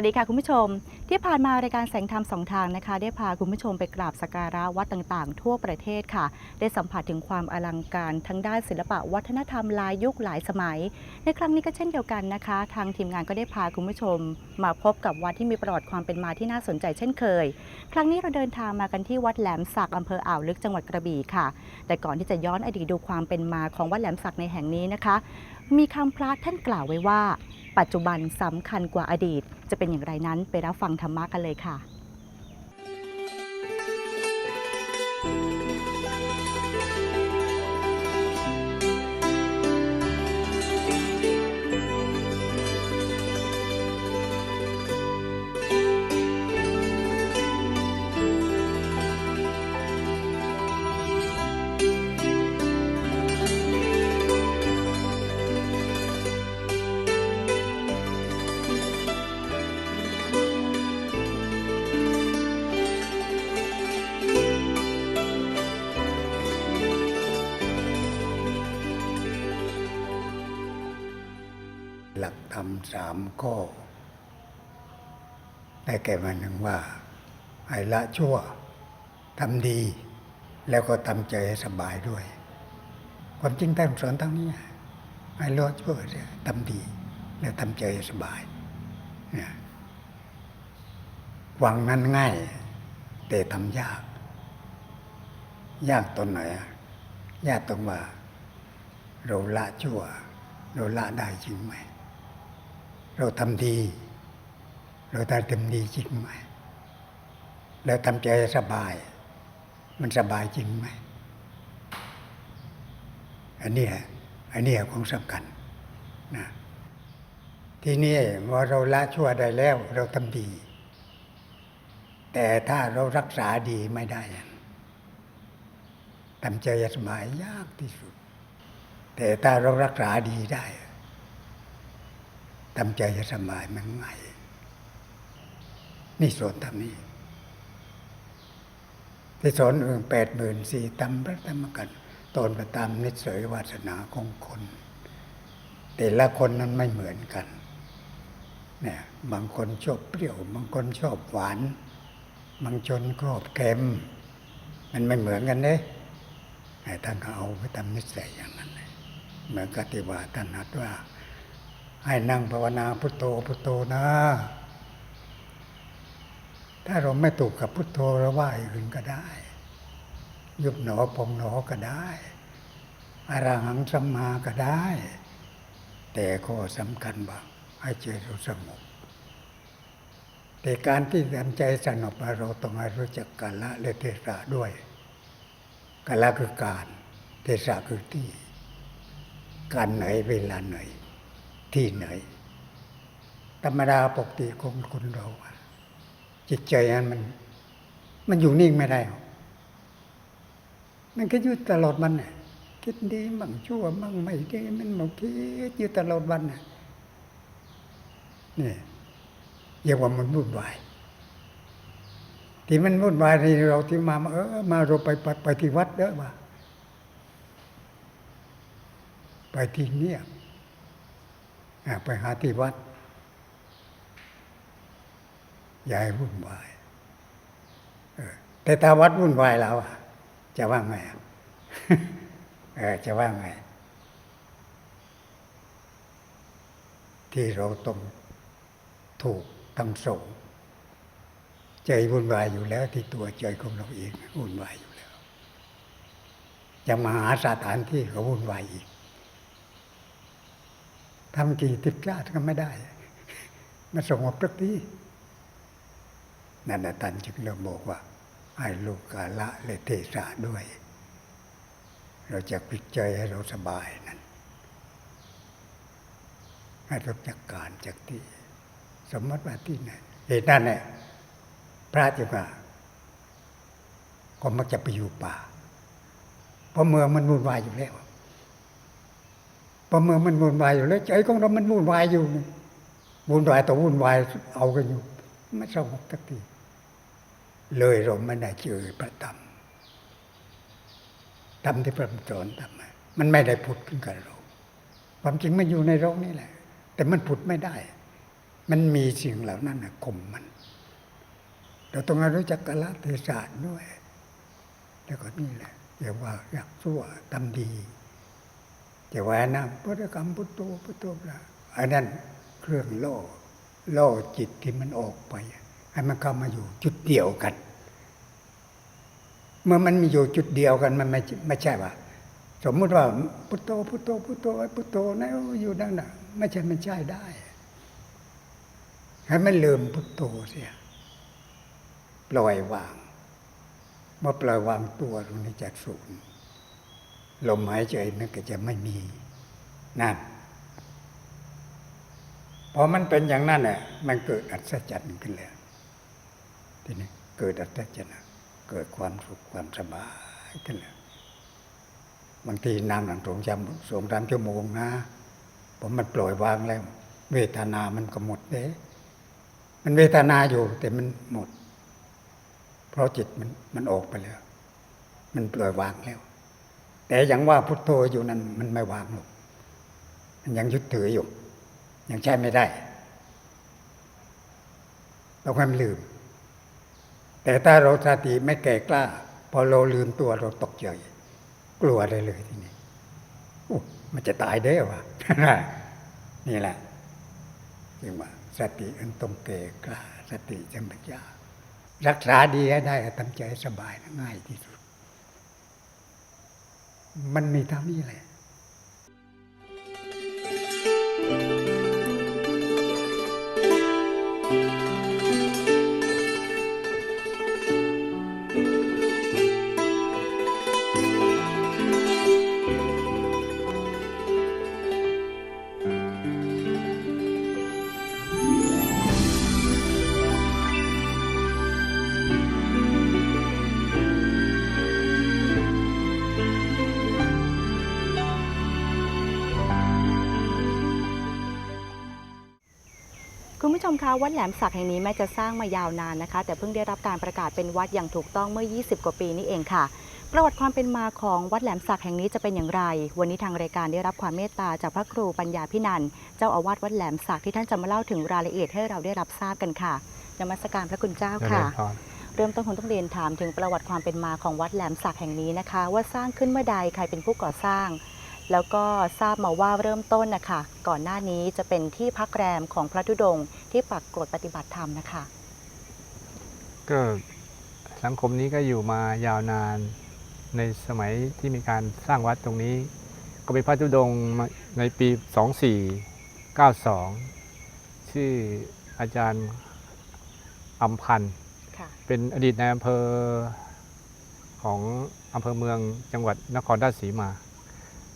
วัสดีค่ะคุณผู้ชม ที่ผ่านมารายการแสงธรรมสองทางนะคะ ได้พาคุณผู้ชมไปกราบสักการะวัดต่างๆ ทั่วประเทศค่ะ ได้สัมผัสถึงความอลังการทั้งด้านศิลปะวัฒนธรรมหลายยุคหลายสมัย ในครั้งนี้ก็เช่นเดียวกันนะคะ ทางทีมงานก็ได้พาคุณผู้ชม มาพบกับวัดที่มีประวัติความเป็นมาที่น่าสนใจเช่นเคย ครั้งนี้เราเดินทางมากันที่วัดแหลมสักอำเภออ่าวลึกจังหวัดกระบี่ค่ะ แต่ก่อนที่จะย้อนอดีตดูความเป็นมาของวัดแหลมสักในแห่งนี้นะคะ มีคำพระท่านกล่าวไว้ว่า ปัจจุบันสำคัญกว่าอดีต จะเป็นอย่างไรนั้นไปรับฟังธรรมะกันเลยค่ะ สามข้อได้แก่มาหนึ่งว่าให้ละชั่วทำดี แล้วก็ทำใจให้สบายด้วย ความจริงท่านสอนทั้งนี้ให้ละชั่วทำดี แล้วทำใจให้สบายเนี่ยวังนั้นง่าย แต่ทำยาก ยากตรงไหนยากตรงว่าเราละชั่วเราละได้จริงไหม เราทำดี เราทำดีจริงไหมแล้วทำใจสบาย มันสบายจริงไหมอันนี้อันนี้ของสำคัญนะทีนี้ว่าเราละชั่วได้แล้ว เราทำดี แต่ถ้าเรารักษาดีไม่ได้ทำใจสบายยากที่สุด แต่ถ้าเรารักษาดีได้ ทำใจจะสบายมันง่ายนี่สอนทำนี้ที่สอนเองแปดหมื่นสี่ตำพระธรรมกันตนประตามนิสัยวาสนาของคน แต่ละคนนั้นไม่เหมือนกันเนี่ยบางคนชอบเปรี้ยว บางคนชอบหวาน บางชนกรอบเค็ม มันไม่เหมือนกันเลยแต่ท่านก็เอาไปทำนิสัยอย่างนั้นเลยเหมือนกับที่ว่าท่านนัดว่า ให้นั่งภาวนาพุทโธพุทโธนะ ถ้าเราไม่ถูกกับพุทโธเราว่าอื่นก็ได้ ยุบหนอพองหนอก็ได้อรหังสัมมาก็ได้ แต่ก็สำคัญว่าให้ใจเราสงบแต่การที่ทำใจสงบเราต้องรู้จักกาละและเทศะด้วยกาละคือการ เทศะคือที่ การไหนเวลาไหน ที่ไหน ธรรมดาปกติของคนเรา จิตใจนั้นมัน มันอยู่นิ่งไม่ได้ มันก็อยู่ตลอดวันน่ะคิดดีมั่งชั่วมั่งไม่ดีมันมันคิดอยู่ตลอดวันน่ะนี่เรียกว่ามันวุ่นวาย ที่มันวุ่นวายที่เราที่มาเออมาเราไปไปไปที่วัดเด้อว่าไปที่เงียบอ่ ไปหาที่วัดอย่าให้วุ่นวายแต่ถ้าวัดวุ่นวายแล้วจะว่าไงเออจะว่าไง ที่เราต้องถูกทั้งสงใจวุ่นวายอยู่แล้ว ที่ตัวใจของเราเองวุ่นวายอยู่แล้วจะมาหาสถานที่ก็วุ่นวายอีก ทำกี่ติบชาติก็ไม่ได้มันสงบสักทีนั่นแหละท่านจึงเริ่มบอกว่าให้ลูกกาละแลเทศะด้วย เราจะปิดใจให้เราสบายนั่นให้เราจักการจากที่ สมมติว่าที่ไหนเหตุนั้นแหละพระจึงว่าก็มักจะไปอยู่ป่า เพราะเมืองมันวุ่นวายอยู่แล้ว พราะเมืองมันวุ่นวายอยู่แล้วใจของเรามันวุ่นวายอยู่นี่วุ่นวายต่อวุ่นวายเอากันอยู่ไม่สงบสักทีเลยเราไม่ได้เจอพระธรรมธรรมที่พระองค์สอนทำมามันไม่ได้ผุดขึ้นกับเรา ความจริงมันอยู่ในโลกนี่แหละ แต่มันผุดไม่ได้ มันมีสิ่งเหล่านั้นนะข่มมันเราต้องรู้จักกาลเทศะด้วย แล้วก็นี่แหละอย่าว่าอยากชั่วทำดี อย่ว่านะพุทธกรรมพุทโธพุทโธละอันนั้นเครื่องล่อล่อจิตที่มันออกไปให้มันเข้ามาอยู่จุดเดียวกัน เมื่อมันมีอยู่จุดเดียวกันมันไม่ไม่ใช่ว่าสมมุติว่าพุทโธพุทโธพุทโธพุทโธนะอยู่นั่นน่ะไม่ใช่มันใช่ได้ ให้มันลืมพุทโธเสียปล่อยวางเมื่อปล่อยวางตัวตรงนี้จากศูนย์ ลมหายใจมันก็จะไม่มีนั่นพอมันเป็นอย่างนั้นเนี่ยมันเกิดอัศจรรย์ขึ้นแล้วทีนี้เกิดอัศจรรย์เกิดความสุขความสบายขึ้นแล้วบางทีนั่งหลังสงจำสงสามชั่วโมงนะผมมันปล่อยวางแล้ว เวทนามันก็หมดเด้มันเวทนาอยู่ แต่มันหมด เพราะจิตมันมันออกไปแล้ว มันปล่อยวางแล้ว แต่ยังว่าพุทโธอยู่นั้นมันไม่วางหรอกมันยังยึดถืออยู่ ยังใช้ไม่ได้เราความลืม แต่ถ้าเราสติไม่แก่กล้า พอเราลืมตัวเราตกใจกลัวได้เลยทีนี้โอ้มันจะตายได้วะนี่แหละเรียกว่าสติอันตรงเกกล้า สติจังปัญญารักษาดีให้ได้ทำใจสบายง่ายที่สุด มันมีเท่านี้แหละ ชมคะวัดแหลมสักแห่งนี้แม้จะสร้างมายาวนานนะคะ แต่เพิ่งได้รับการประกาศเป็นวัดอย่างถูกต้องเมื่อ 20 กว่าปีนี้เองค่ะ ประวัติความเป็นมาของวัดแหลมสักแห่งนี้จะเป็นอย่างไร วันนี้ทางรายการได้รับความเมตตาจากพระครูปัญญาพินันท์เจ้าอาวาสวัดแหลมสักที่ท่านจะมาเล่าถึงรายละเอียดให้เราได้รับทราบกันค่ะนมัสการพระคุณเจ้าค่ะเจริญพรเริ่มต้นคงต้องเรียนถามถึงประวัติความเป็นมาของวัดแหลมสักแห่งนี้นะคะ ว่าสร้างขึ้นเมื่อใดใครเป็นผู้ก่อสร้าง แล้วก็ทราบมาว่าเริ่มต้นนะคะก่อนหน้านี้จะเป็นที่พักแรมของพระธุดงค์ที่ปักกรดปฏิบัติธรรมนะคะ ก็สังคมนี้ก็อยู่มายาวนานในสมัยที่มีการสร้างวัดตรงนี้ ก็เป็นพระธุดงค์มาในปี 2492 ชื่ออาจารย์อัมพันธ์ค่ะเป็นอดีตนายอำเภอของอำเภอเมืองจังหวัดนครราชสีมา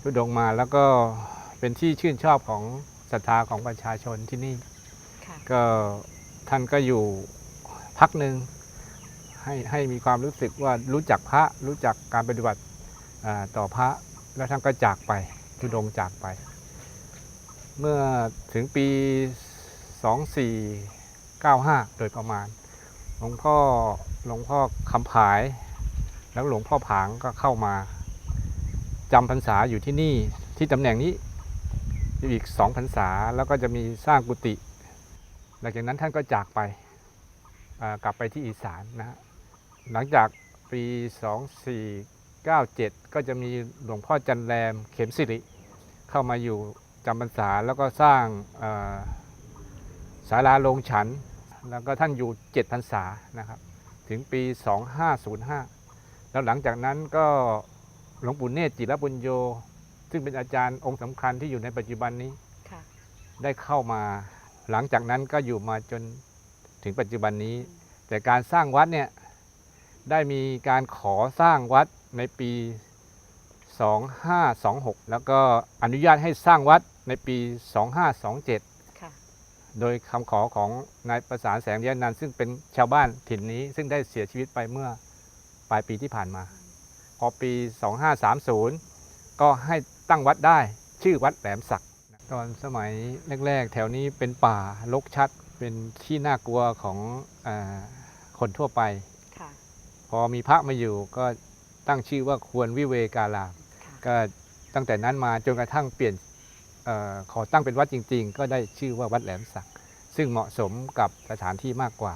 ธุดงค์มาแล้วก็เป็นที่ชื่นชอบของศรัทธาของประชาชนที่นี่ ค่ะ ก็ท่านก็อยู่พักหนึ่งให้ให้มีความรู้สึกว่ารู้จักพระรู้จักการปฏิบัติอ่าต่อพระแล้วท่านก็จากไปทุดงค์จากไป เมื่อถึงปี 2495 โดยประมาณ หลวงพ่อหลวงพ่อคำผาย แล้วหลวงพ่อผางก็เข้ามา จำพรรษาอยู่ที่นี่ที่ตำแหน่งนี้อีกสองพรรษาแล้วก็จะมีสร้างกุฏิหลังจากนั้นท่านก็จากไปกลับไปที่อีสานนะฮะหลังจากปี 2497 ก็จะมีหลวงพ่อจันแรมเข็มสิริ เข้ามาอยู่จำพรรษาแล้วก็สร้างศาลาโรงฉัน แล้วก็ท่านอยู่เจ็ดพรรษานะครับ ถึงปี 2505 แล้วหลังจากนั้นก็ หลวงปู่เนตรจิรบุญโย ซึ่งเป็นอาจารย์องค์สำคัญที่อยู่ในปัจจุบันนี้ค่ะได้เข้ามา หลังจากนั้นก็อยู่มาจนถึงปัจจุบันนี้ แต่การสร้างวัดเนี่ยได้มีการขอสร้างวัดในปี 2526 แล้วก็อนุญาตให้สร้างวัดในปี 2527 ค่ะโดยคำขอของนายประสานแสงเดียนันท์ซึ่งเป็นชาวบ้านถิ่นนี้ ซึ่งได้เสียชีวิตไปเมื่อปลายปีที่ผ่านมาพ อปี 2530 ก็ให้ตั้งวัดได้ชื่อวัดแหลมศักดิ์ตอนสมัยแรกๆ แถวนี้เป็นป่ารกชัดเป็นที่น่ากลัวของอาคนทั่วไปค่ะพอมีพระมาอยู่ก็ตั้งชื่อว่าควรวิเวการามค่ะก็ตั้งแต่นั้นมาจนกระทั่งเปลี่ยนเออขอตั้งเป็นวัดจริง ๆ ก็ได้ชื่อว่าวัดแหลมศักดิ์ซึ่งเหมาะสมกับสถานที่มากกว่า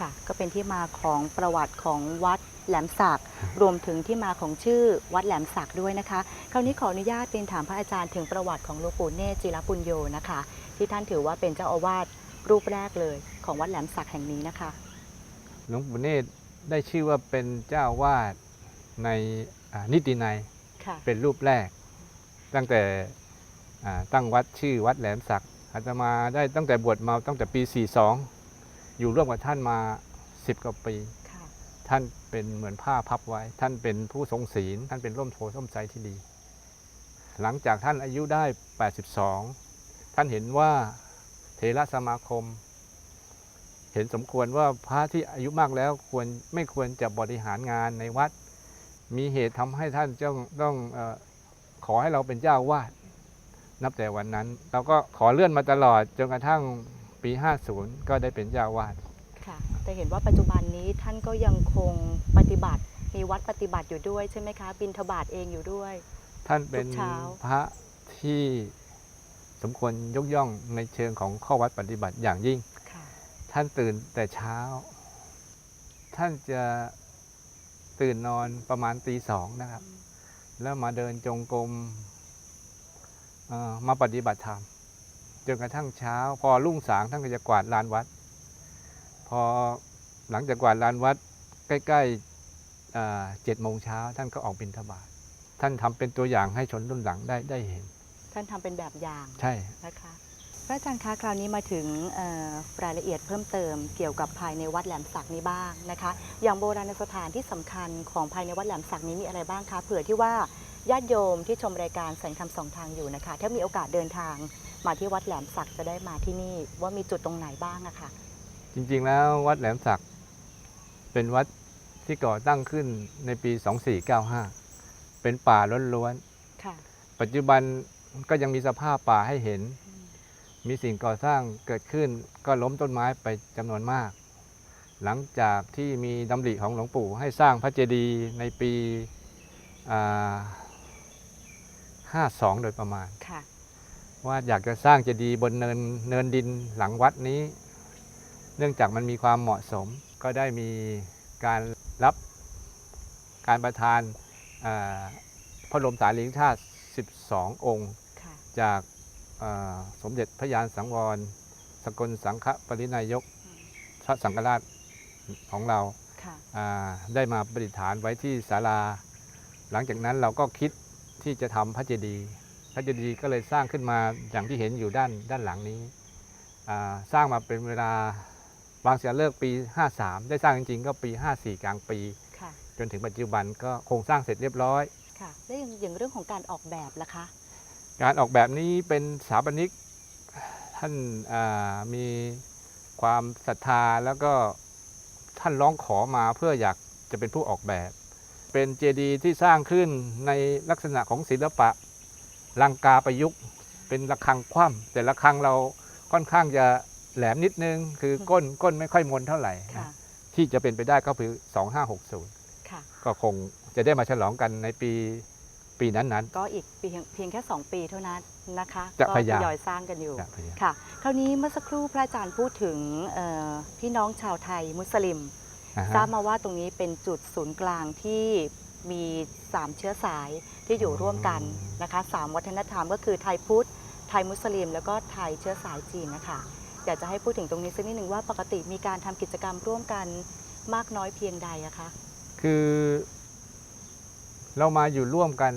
ค่ะ ก็เป็นที่มาของประวัติของวัดแหลมศักดิ์รวมถึงที่มาของชื่อวัดแหลมศักดิ์ด้วยนะคะ คราวนี้ขออนุญาตเรียนถามพระอาจารย์ถึงประวัติของหลวงปู่เนตรจิรปุญโยนะคะ ที่ท่านถือว่าเป็นเจ้าอาวาสรูปแรกเลย ของวัดแหลมศักดิ์แห่งนี้นะคะหลวงปู่เนตรได้ชื่อว่าเป็นเจ้าวาดในอ่านิตินัยค่ะเป็นรูปแรก ตั้งแต่อ่าตั้งวัดชื่อวัดแหลมศักดิ์อาตมาได้ตั้งแต่บวชมาตั้งแต่ปี 42 อยู่ร่วมกับท่านมา10กว่าปีค่ะท่านเป็นเหมือนผ้าพับไว้ ท่านเป็นผู้ทรงศีล ท่านเป็นร่มโพร่มใจที่ดี หลังจากท่านอายุได้ 82 ท่านเห็นว่าเทระสมาคม เห็นสมควรว่าพระที่อายุมากแล้วควรไม่ควรจะบริหารงานในวัด มีเหตุทำให้ท่านต้องต้องเออขอให้เราเป็นเจ้าวาด นับแต่วันนั้น เราก็ขอเลื่อนมาตลอดจนกระทั่ง ปี 50 ก็ได้เป็นเจ้าวาดค่ะแต่เห็นว่าปัจจุบันนี้ท่านก็ยังคงปฏิบัติ มีวัดปฏิบัติอยู่ด้วยใช่ไหมคะ บินทบาทเองอยู่ด้วย ท่านเป็นทุกเช้าพระที่สมควรยกย่องในเชิงของข้อวัดปฏิบัติอย่างยิ่งค่ะท่านตื่นแต่เช้า ท่านจะตื่นนอนประมาณตีสองนะครับ แล้วมาเดินจงกรมเอ่อมาปฏิบัติธรรม จนกระทั่งเช้า พอรุ่งสางท่านก็จะกวาดลานวัด พอหลังจากกวาดลานวัดใกล้ๆเจ็ดโมงเช้าท่านก็ออกบิณฑบาตท่านทำเป็นตัวอย่างให้ชนรุ่นหลังได้ได้เห็น ท่านทำเป็นแบบอย่างใช่นะคะพระอาจารย์คะคราวนี้มาถึงเอ่อรายละเอียดเพิ่มเติมเกี่ยวกับภายในวัดแหลมศักดิ์นี้บ้างนะคะ อย่างโบราณสถานที่สำคัญของภายในวัดแหลมศักดิ์นี้มีอะไรบ้างคะเผื่อที่ว่าญาติโยมที่ชมรายการแสงธรรมสองทางอยู่นะคะ ถ้ามีโอกาสเดินทาง มาที่วัดแหลมศักดิ์จะได้มาที่นี่ว่ามีจุดตรงไหนบ้างอะคะจริงๆแล้ววัดแหลมศักดิ์เป็นวัดที่ก่อตั้งขึ้นในปี 2495 เป็นป่าล้วนค่ะๆปัจจุบันก็ยังมีสภาพป่าให้เห็น มีสิ่งก่อสร้างเกิดขึ้นก็ล้มต้นไม้ไปจำนวนมาก หลังจากที่มีดำริของหลวงปู่ให้สร้างพระเจดีย์ในปีอ่า52 โดยประมาณค่ะ ว่าอยากจะสร้างเจดีย์บนเนินเนินดินหลังวัดนี้ เนื่องจากมันมีความเหมาะสม ก็ได้มีการรับการประทานอ่าพระบรมสารีริกธาตุ 12 องค์ค่ะจากอ่าสมเด็จพระยานสังวร สกลสังฆปรินายก พระสังฆราชของเราค่ะอ่าได้มาประดิษฐานไว้ที่ศาลา หลังจากนั้นเราก็คิดที่จะทำพระเจดีย์ พระเจดีย์ก็เลยสร้างขึ้นมาอย่างที่เห็นอยู่ด้านด้านหลังนี้อ่าสร้างมาเป็นเวลาวางเสียเลิกปี 53 ได้สร้างจริงๆ ก็ปี 54 กลางปีค่ะจนถึงปัจจุบันก็โครงสร้างเสร็จเรียบร้อยค่ะแล้วอย่างอย่างเรื่องของการออกแบบล่ะคะ การออกแบบนี้เป็นสถาปนิกท่านอ่ามีความศรัทธาแล้วก็ท่านร้องขอมาเพื่ออยากจะเป็นผู้ออกแบบ เป็นเจดีย์ที่สร้างขึ้นในลักษณะของศิลปะ ลังกาประยุกต์ เป็นระฆังคว่ำแต่ระฆังเราค่อนข้างจะแหลมนิดนึง คือก้นก้นไม่ค่อยมนเท่าไหร่ค่ะนะที่จะเป็นไปได้ก็คือ 2560ค่ะก็คงจะได้มาฉลองกันในปีปีนั้นก็อีกเพียงเพียงแค่ 2 ปีเท่านั้นนะคะจะก็พยายามทยอยสร้างกันอยู่ๆนะพยายามค่ะ คราวนี้เมื่อสักครู่พระอาจารย์พูดถึงเอ่อพี่น้องชาวไทยมุสลิมอ่าฮะทราบมาว่าตรงนี้เป็นจุดศูนย์กลางที่มี 3 เชื้อสายที่อยู่ร่วมกันนะคะสามวัฒนธรรมก็คือไทยพุทธ ไทยมุสลิม แล้วก็ไทยเชื้อสายจีนนะคะอยากจะให้พูดถึงตรงนี้สักนิดหนึ่งว่าปกติมีการทำกิจกรรมร่วมกันมากน้อยเพียงใดอะคะคือ เรามาอยู่ร่วมกัน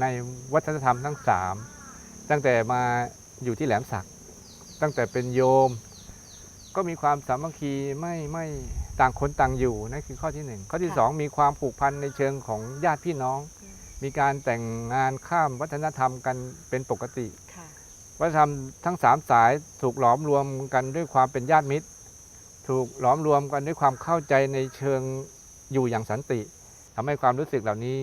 ในวัฒนธรรมทั้งสามตั้งแต่มาอยู่ที่แหลมสัก ตั้งแต่เป็นโยม ก็มีความสามัคคีไม่ไม่ ต่างคนต่างอยู่นั่นคือข้อที่หนึ่งข้อที่ค่ะสองมีความผูกพันในเชิงของญาติพี่น้องอืมมีการแต่งงานข้ามวัฒนธรรมกันเป็นปกติค่ะวัฒนธรรมทั้งสามสายถูกหลอมรวมกันด้วยความเป็นญาติมิตร ถูกหลอมรวมกันด้วยความเข้าใจในเชิงอยู่อย่างสันติทำให้ความรู้สึกเหล่านี้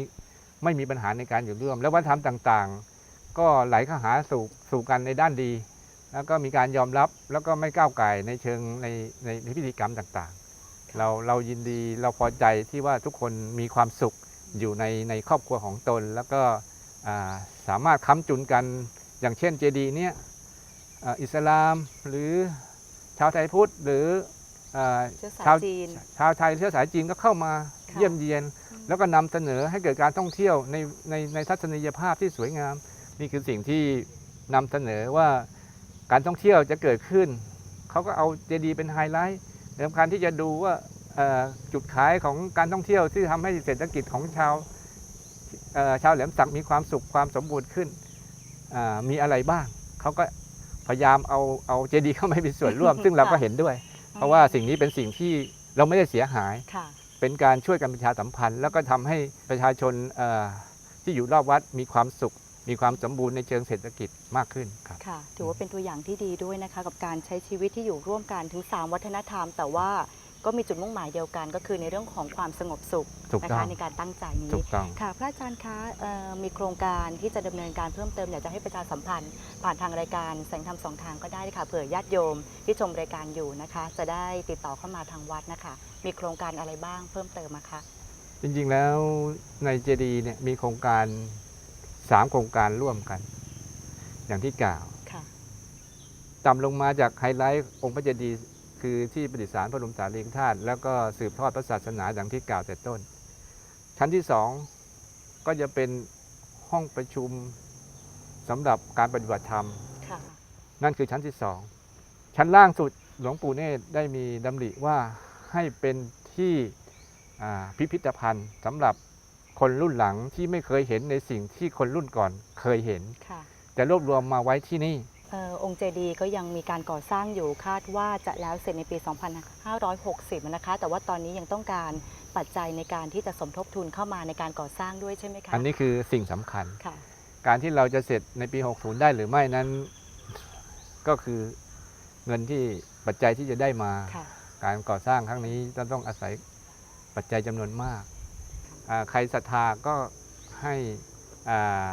ไม่มีปัญหาในการอยู่ร่วม และวัฒนธรรมต่างๆ ก็ไหลเข้าหาสู่สู่กันในด้านดี แล้วก็มีการยอมรับแล้วก็ไม่ก้าวไก่ในเชิงในในในพิธีกรรมต่างๆ เราเรายินดีเราพอใจที่ว่าทุกคนมีความสุขอยู่ในในครอบครัวของตน แล้วก็อ่าสามารถค้ำจุนกันอย่างเช่นเจดีย์เนี่ยเอ่ออิสลามหรือชาวไทยพุทธหรือเอ่อเชื้อสายชาวจีนชาวไทยเชื้อสายจีนก็เข้ามาค่ะเยี่ยมเยียน แล้วก็นำเสนอให้เกิดการท่องเที่ยวในในในทัศนียภาพที่สวยงาม นี่คือสิ่งที่นำเสนอว่าการท่องเที่ยวจะเกิดขึ้น เขาก็เอาเจดีย์เป็นไฮไลท์ใน สำคัญที่จะดูว่าเอ่อจุดขายของการท่องเที่ยวที่ทำให้เศรษฐกิจของชาวเอ่อชาวแหลมสักมีความสุขความสมบูรณ์ขึ้นอ่ามีอะไรบ้างเขาก็พยายามเอาเอาเจดีย์เข้ามามีส่วนร่วม ซึ่งเราก็เห็นด้วย เพราะว่าสิ่งนี้เป็นสิ่งที่เราไม่ได้เสียหายค่ะเป็นการช่วยกันประชาสัมพันธ์ แล้วก็ทำให้ประชาชนเอ่อที่อยู่รอบวัดมีความสุข มีความสมบูรณ์ในเชิงเศรษฐกิจมากขึ้นครับค่ะ ถือว่าเป็นตัวอย่างที่ดีด้วยนะคะ กับการใช้ชีวิตที่อยู่ร่วมกันถึง 3 วัฒนธรรม แต่ว่าก็มีจุดมุ่งหมายเดียวกัน ก็คือในเรื่องของความสงบสุขถูกนะต้อคะงในการตั้งใจนี้ถูกต้องค่ะ พระอาจารย์คะเอ่อมีโครงการที่จะดำเนินการเพิ่มเติมอยากจะให้ประชาสัมพันธ์ ผ่านทางรายการแสงธรรมสองทางก็ได้ค่ะเผื่อญาติโยมที่ชมรายการอยู่นะคะ จะได้ติดต่อเข้ามาทางวัดนะคะ มีโครงการอะไรบ้างเพิ่มเติมอะคะจริงๆแล้วในเจดีย์เนี่ยมีโครงการ สามโครงการร่วมกัน อย่างที่กล่าวค่ะต่ำลงมาจากไฮไลท์องค์พระเจดีย์คือที่ประดิษฐานพระบรมสารีริกธาตุแล้วก็สืบทอดพระศาสนาอย่างที่กล่าวแต่ต้น ชั้นที่สองก็จะเป็นห้องประชุมสำหรับการปฏิบัติธรรมค่ะนั่นคือชั้นที่สอง ชั้นล่างสุดหลวงปู่เนตรได้มีดำริว่าให้เป็นที่อ่าพิพิธภัณฑ์สำหรับ คนรุ่นหลังที่ไม่เคยเห็นในสิ่งที่คนรุ่นก่อนเคยเห็น ค่ะจะรวบรวมมาไว้ที่นี่ เออองค์เจดีย์ก็ยังมีการก่อสร้างอยู่คาดว่าจะแล้วเสร็จในปี 2560 นะคะ แต่ว่าตอนนี้ยังต้องการปัจจัยในการที่จะสมทบทุนเข้ามาในการก่อสร้างด้วยใช่ไหมคะอันนี้คือสิ่งสำคัญ ค่ะ การที่เราจะเสร็จในปี 60 ได้หรือไม่นั้น ก็คือเงินที่ปัจจัยที่จะได้มา ค่ะ การก่อสร้างครั้งนี้จะต้องอาศัยปัจจัยจำนวนมากอ่า ใครศรัทธาก็ให้อ่า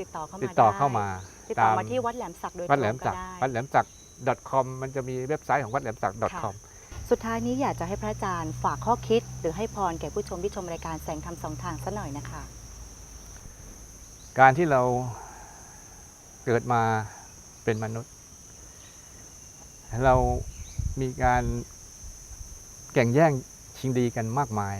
ติดต่อเข้ามาติดต่อได้เข้ามาติดต่อตามมาที่วัดแหลมสักโดยตวัดรแหลงมก็สักได้วัดแหลมสัก .com มันจะมีเว็บไซต์ของวัดแหลมสัก .com สุดท้ายนี้อยากจะให้พระอาจารย์ฝากข้อคิด หรือให้พรแก่ผู้ชมที่ชมรายการแสงธรรมสองทางสักหน่อยนะคะ การที่เราเกิดมาเป็นมนุษย์ เรามีการแข่งแย่งชิงดีกันมากมาย